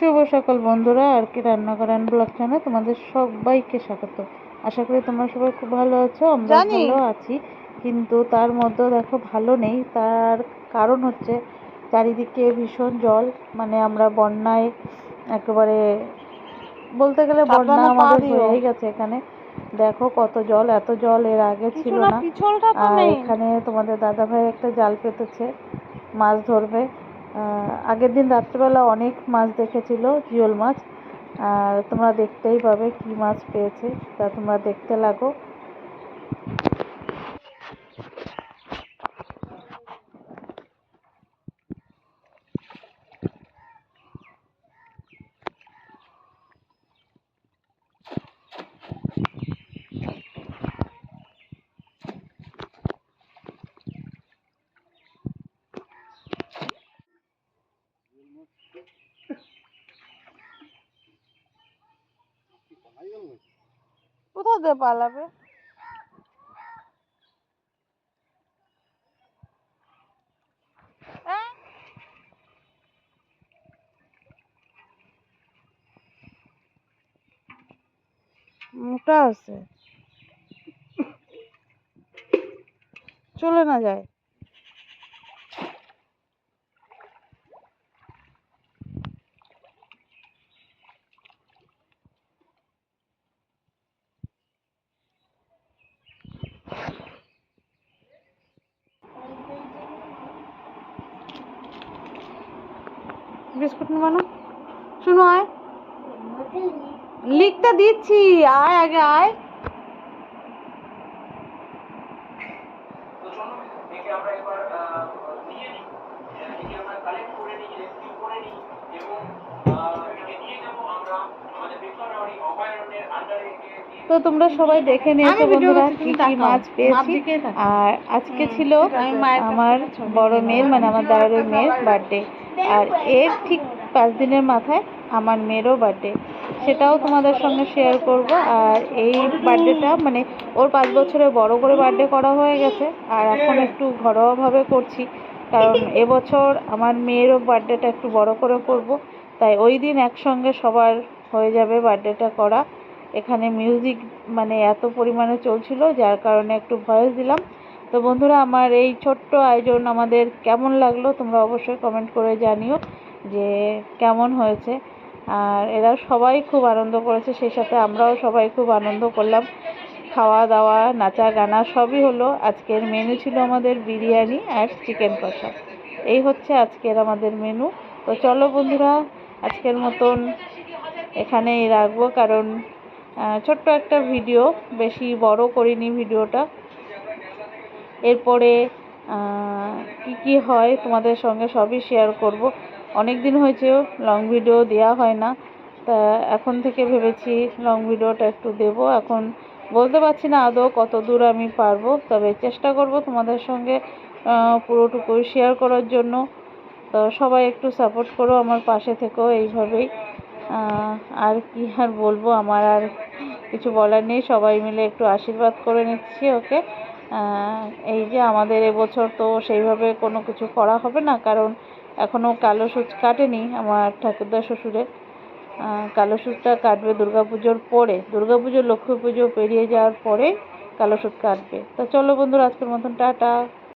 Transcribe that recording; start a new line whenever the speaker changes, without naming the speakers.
শুভ সকাল বন্ধুরা আর কি রান্না করান ব্লগ চ্যানেল তোমাদের সবাইকে স্বাগত। আশা করি তোমরা সবাই খুব ভালো আছো আমরা ভালো আছি। কিন্তু তার মধ্যেও দেখো ভালো নেই তার কারণ হচ্ছে চারিদিকে ভীষণ জল মানে আমরা বন্যায় একেবারে বলতে গেলে বন্যা আমাদের হয়ে গেছে এখানে। দেখো কত জল এত জল এর আগে ছিল না আর এখানে তোমাদের দাদা ভাই একটা জাল পেতেছে মাছ ধরবে। আগের দিন রাত্রেবেলা অনেক মাছ দেখেছিল, জিওল মাছ। আর তোমরা দেখতেই পাবে কি মাছ পেয়েছে, তা তোমরা দেখতে লাগো।
কোথা দিয়ে পালাবে? মোটা আছে। চলে না যায়। বিস্কুট নেবানো শুনো আয়। লিখতে দিচ্ছি আয় আগে আয়।
তো তোমরা সবাই দেখে নিয়েছো বন্ধুরা কি কি মাছ পেয়েছি। আর আজকে ছিল আমার বড় মেয়ের মানে আমার দাদার মেয়ের বার্থডে আর এর ঠিক পাঁচ দিনের মাথায় আমার মেয়েরও বার্থডে সেটাও তোমাদের সঙ্গে শেয়ার করব। আর এই বার্থডেটা মানে ওর পাঁচ বছরে বড় করে বার্থডে করা হয়ে গেছে। আর এখন একটু ঘরোয়াভাবে করছি। কারণ এবছর আমার মেয়েরও বার্থডেটা একটু বড় করে করব। তাই ওই দিন একসঙ্গে সবার হয়ে যাবে বার্থডেটা করা। এখানে মিউজিক মানে এত পরিমাণে চলছিল, যার কারণে একটু ভয়েস দিলাম। তো বন্ধুরা, আমার এই ছোট্ট আয়োজন আমাদের কেমন লাগল তোমরা অবশ্যই কমেন্ট করে জানিও যে কেমন হয়েছে। আর এরা সবাই খুব আনন্দ করেছে, সেই সাথে আমরাও সবাই খুব আনন্দ করলাম। খাওয়া দাওয়া নাচা গানা সবই হলো। আজকের মেনু ছিল আমাদের বিরিয়ানি আর চিকেন কষা। এই হচ্ছে আজকের আমাদের মেনু তো চলো বন্ধুরা, আজকের মতন এখানেই রাখব, কারণ ছোট্ট একটা ভিডিও বেশি বড় করিনি ভিডিওটা এরপরে কি কি হয় তোমাদের সঙ্গে সবই শেয়ার করব। অনেক দিন হয়েছে লং ভিডিও দেওয়া হয় না। তা এখন থেকে ভেবেছি লং ভিডিওটা একটু দেব। এখন বলতে পারছি না আদৌ কত দূর আমি পারব তবে চেষ্টা করব তোমাদের সঙ্গে আহ, পুরোটুকুই শেয়ার করার জন্য। তো সবাই একটু সাপোর্ট করো আমার পাশে থেকো এইভাবেই। আর কি আর বলব আমার আর কিছু বলার নেই। সবাই মিলে একটু আশীর্বাদ করে নিচ্ছি ওকে এই যে আমাদের এবছর তো সেইভাবে কোনো কিছু করা হবে না কারণ এখনও কালো সূচ কাটেনি আমার ঠাকুরদা শ্বশুরের। আহ, কালো সুচটা কাটবে দুর্গাপুজোর পরে। দুর্গাপুজো লক্ষ্মী পুজো পেরিয়ে যাওয়ার পরে কালো সূচ কাটবে। তো চলো বন্ধুরা আজকের মতন টাটা।